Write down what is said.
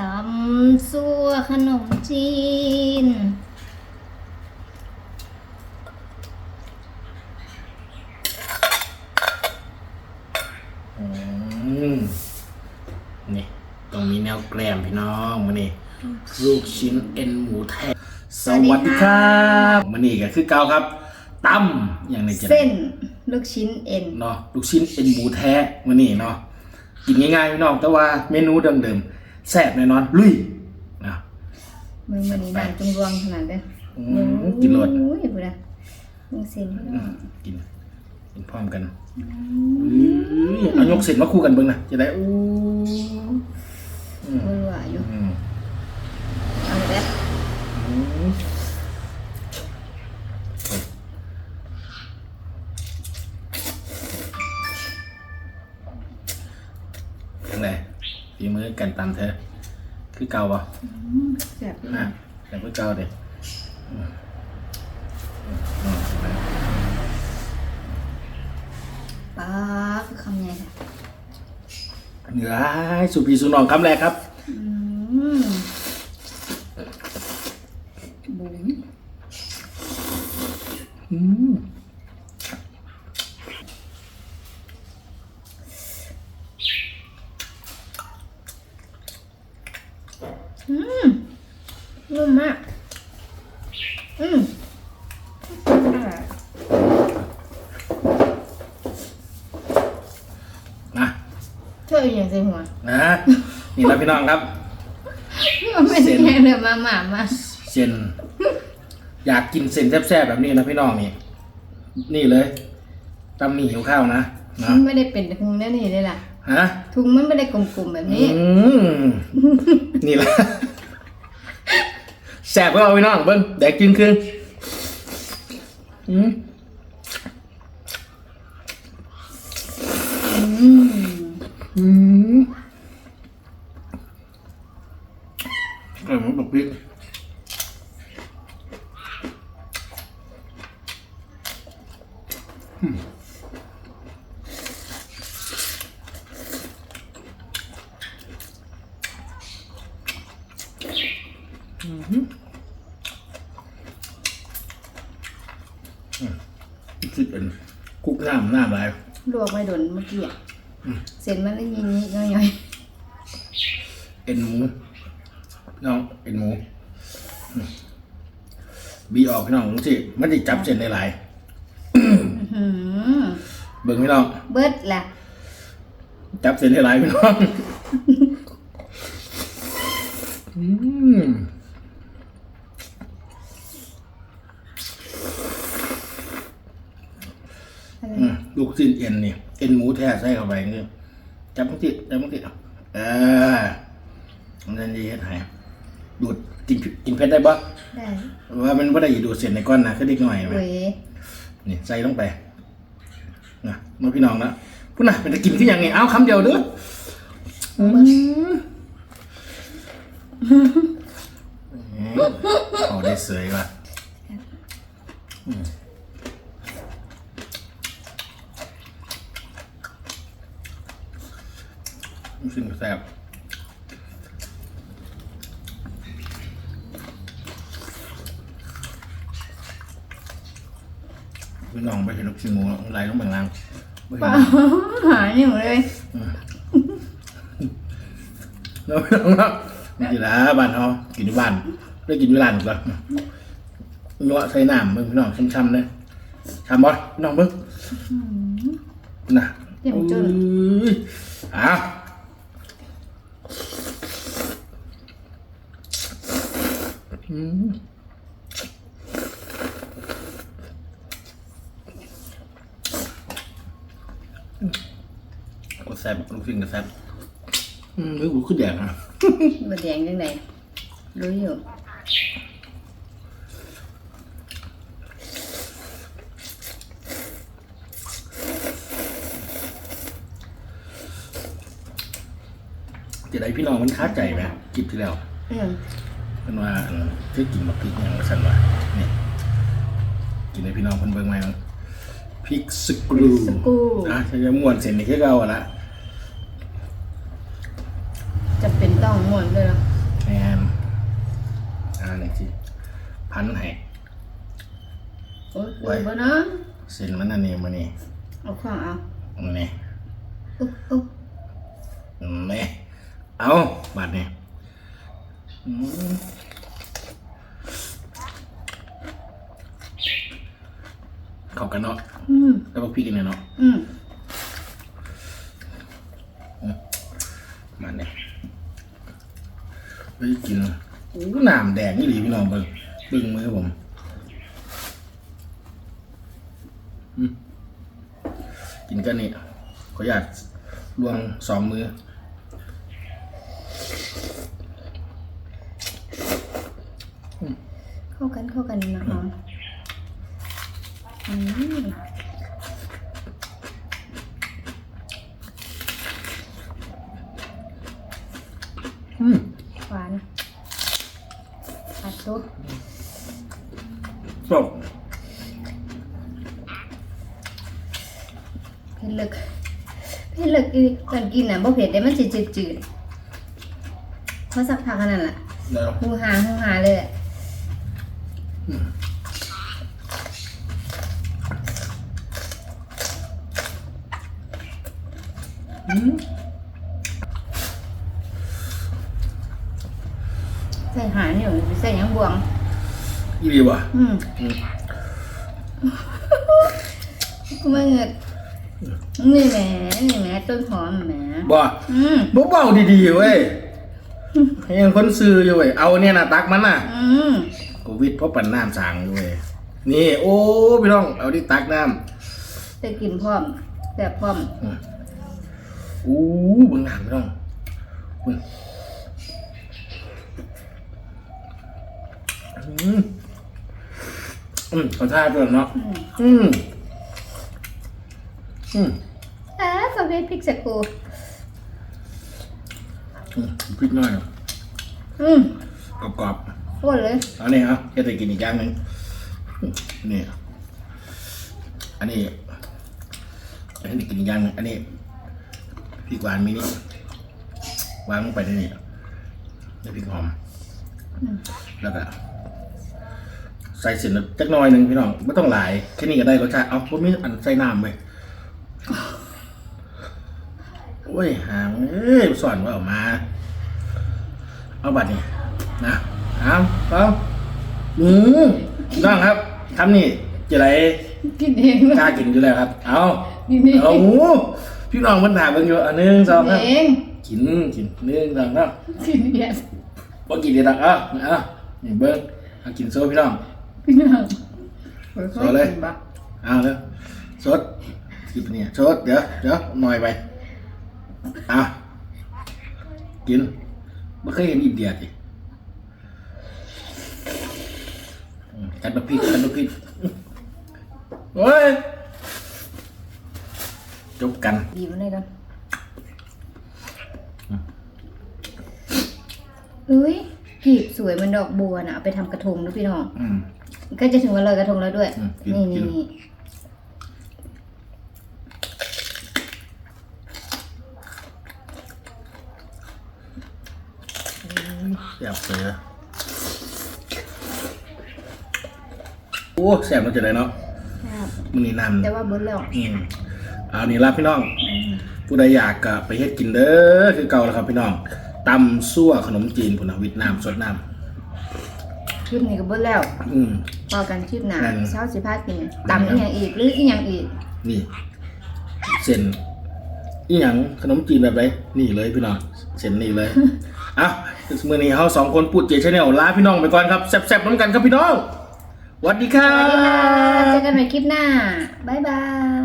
ตำซั่วขนมจีน อืมนี่ตรงนี้แนวแกล้มพี่น้องมานี่ลูกชิ้นเอ็นหมูแท้สวัสดีครับมานี่ก็คือเกาครับตั้มอย่างในจะเส้นลูกชิ้นเอ็นเนาะลูกชิ้นเอ็นหมูแท้มานี่เนาะกินง่ายๆพี่น้องแต่ว่าเมนูเดิมๆ แซ่บแน่นอน ลุยนะมึงวันนี้นางจงรวงขนาดเด้ออืมกินรสโอ้ยบุระมึงเส้นพี่น้องกินกินพร้อมกันอื้อเอายกเสร็จมาคู่กันเบิ่งนะจะได้อู้เบื่ออยู่อืมเอาเลยอืมยังไง ฝีมือกันตามเธอคือเก่าปะแซ่บอยู่อะแต่คือเก่าเด็อืมอืมอืมป้าคือคำใหญ่ค่ะเหนือสุพีสุนองคำแรกครับ อืมบุ๋ม อืม อืมนุ่มมาก อืมอร่อยนะช่วยอย่างใส่หัวนะนี่แล้วพี่น้องครับมันเป็นยังไงเลยมาหมามาเส้นอยากกินเส้นแซ่บๆแบบนี้นะพี่น้องนี่ นี่เลยตำหมี่หิวข้าวนะนะมันไม่ได้เป็นทุงนั่นนี่เลยล่ะ ฮะทุงมันไม่ได้กลมๆแบบนี้ อืมนี่แหละแซ่บก็เอาพี่น้องเบิ้งแดกกินครึ่งอืมอืมอืมเออมันแบบพริกคิดเป็นคุก น้ำน้ำอะไรลวกไม่โดนเมื่อกี้อะเส้นมันได้ยินนี้ย่อยเอ็นหมูพี่น้องเอ็นหมูอืมบีออกพี่น้องสิมันจะจับเส้นได้หลายๆอื้อหือเบิ่งพี่น้องเบิดล่ะ จับเส้นได้หลายพี่น้องอืม อะไร อืม ลูกสิ้นเอ็นนี่เอ็นหมูแท้ใส่เข้าไปนี่จับมันติจับมันติเออมันจะดีเฮ็ดให้ดูดกินกินเผ็ดได้บ่ได้ว่ามันบ่ได้ดูดเส้นในก้อนนะคือเด็กหน่อยไหมเว้ยนี่ใส่ลงไปนะน้องพี่น้องนะพุ่นน่ะเป็นจะกินที่ยังไงเอาคำเดียวเด้ออืมเอาได้สวยว่ะอืมรู้สึกแซ่บ พี่น้องไปเห็นลูกชิ้นหมูไหลลงเบื้องล่างบ่เห็นป้าหายอยู่เลยแล้วพี่น้องครับนี่กินแล้วบ้านเขากินที่บ้านได้กินที่ร้านหรือเปล่านัวใส่น้ำมึงพี่น้องช้ำๆเลยช้ำบ่พี่น้องมึงน่ะเจ็บจนอุ้ยอะอื ก็แซ่บลูกชิ้นก็แซ่บอืมเฮ้ยกูขึ้นแดงอะบดแดงยังไงรู้อยู่จะได้พี่น้องมันค้าใจไหมกินที่แล้วอืมเป็นว่าอันที่กินมาพริกอย่างสันว่าเนี่ยกินให้พี่น้องเพิ่นเบิ่งไหมมั้ง พริกสกรูสกูอะใช้ม้วนเส้นนี่คือเก่าอะละจะเป็นต้องม่วนด้วยเหรอแมนอ่านี่สิพันให้ โอ้ยเปิดบ่เนาะเส้นมันอันนี้มานี่เอาข้างเอามันนี่อุ๊บอุ๊บนี่เอาบาดนี่อืม เข้ากันเนาะอืมแล้วพวกพี่กินเนี่ยเนาะอืมมันเนี่ยไปกินโอ้น้ำแดงนี่หลีพี่น้องเบิ่งเบิ่งมือผมอืมกินกันนี่ขออนุญาตลวงสองมือ เข้ากันเข้ากันนะหอมอืม อืม หวานอัดตัวจบเผ็ดเลิกเผ็ดเลิกอีตอนกินน่ะบ่เผ็ดได้มันสิจืดๆเพราะสักพักอันนั้นล่ะเดี๋ยวหูหาหูหาเลยอะ อืม ใส่หาเนี่ยใส่หยังบวง อีหลีวะอืมอืมกูมาเงิดนี่แหมนี่แหมต้นหอมแหมบ่อืมบ่เบาดีๆเว้ยยังคนซื้ออยู่เว้ยเอาเนี่ยนะตักมันน่ะอืมกูวิทย์เพราะปั่นน้ำสางอยู่เว้ยนี่ โอ้พี่น้องเอาที่ตักน้ได้กินพร้อมแต่พร้อมำอู้เบิ่งน้ำพี่น้อง อุ้ยอืมอืมขอท่าด้วยเนาะอืมอืมอืมอ่าขอเพชรพริกสกูอืมพริกหน่อยอืมกรอบโคตรเลยๆเอาเนี่ยเอาแค่จะกินอีกอย่างหนึ่งนี่อันนี้อันนี้กินอีกอย่างหนึงอันนี้พริกหวานมินิวางลงไปในนี่แล้วพริกหอมแล้วก็ ใส่เส้นจักหน่อยหนึ่งพี่น้องไม่ต้องหลายแค่นี้ก็ได้รสชาติเอาพวกนี้อันใส่น้ำไปโอ้ยหางเอ้ยสอนว่าออกมา เอาบัตรนี่นะเอาเอาอืมพี่น้องครับทำนี่จะไรกินเองเลยกล้ากินอยู่แล้วครับ เอากินเองเอาพี่น้องมันถามกันอยู่อันหนึ่งสองกินครับเองกินกินหนึ่งสองครับกินเองว่ากินดีดักเอ้าเอานี่เบิ้งเอากินโซ่พี่น้องพี่น้อง สอนเลย เอาเลยสดกินเนี่ยสดเดี๋ยวเดี๋ยวหน่อยไปอะกินไม่เคยเห็นอินเดียสิอืมกันบะพริกกันบะพริกเฮ้ยจบกันดีมันเลยกันอุ้ย กีบสวยเหมันดอกบัวน่ะเอาไปทำกระทงนะพี่น้องอืม ก็จะถึงวันลอยกระทงแล้วด้วย อืมกินนี่กินี่น นี่แซ่บเสือโอ้แซ่บมันจะได้เนาะครับมันนี่นำแต่ว่าเบิ้ลแล้วอืมเอานี่ละพี่น้อง ผู้ใดอยากก็ไปเฮ็ดกินเด้อคือเก่าแล้วครับพี่น้อง ตำซั่วขนมจีนพุ่นน่ะวิดน้ำสดน้คลิปนี้ก็เบิ้ลแล้วำอืม พอกันคลิปหน้านั่น เช้าสิพากินตำอีกอย่างอีกหรืออีกอย่างอีกนี่เส้นอีหยังขนมจีนแบบไรนี่เลยพี่น้องเส้นนี่เลยเอ้ามื้อนี้เฮาสองคนพูดเจชแนลลาพี่น้องไปก่อนครับแซ่บๆน้ำกันครับพี่น้องสวัสดีครัสวัสดีค่ะบ เจอกันใหม่คลิปหน้าบ๊ายบาย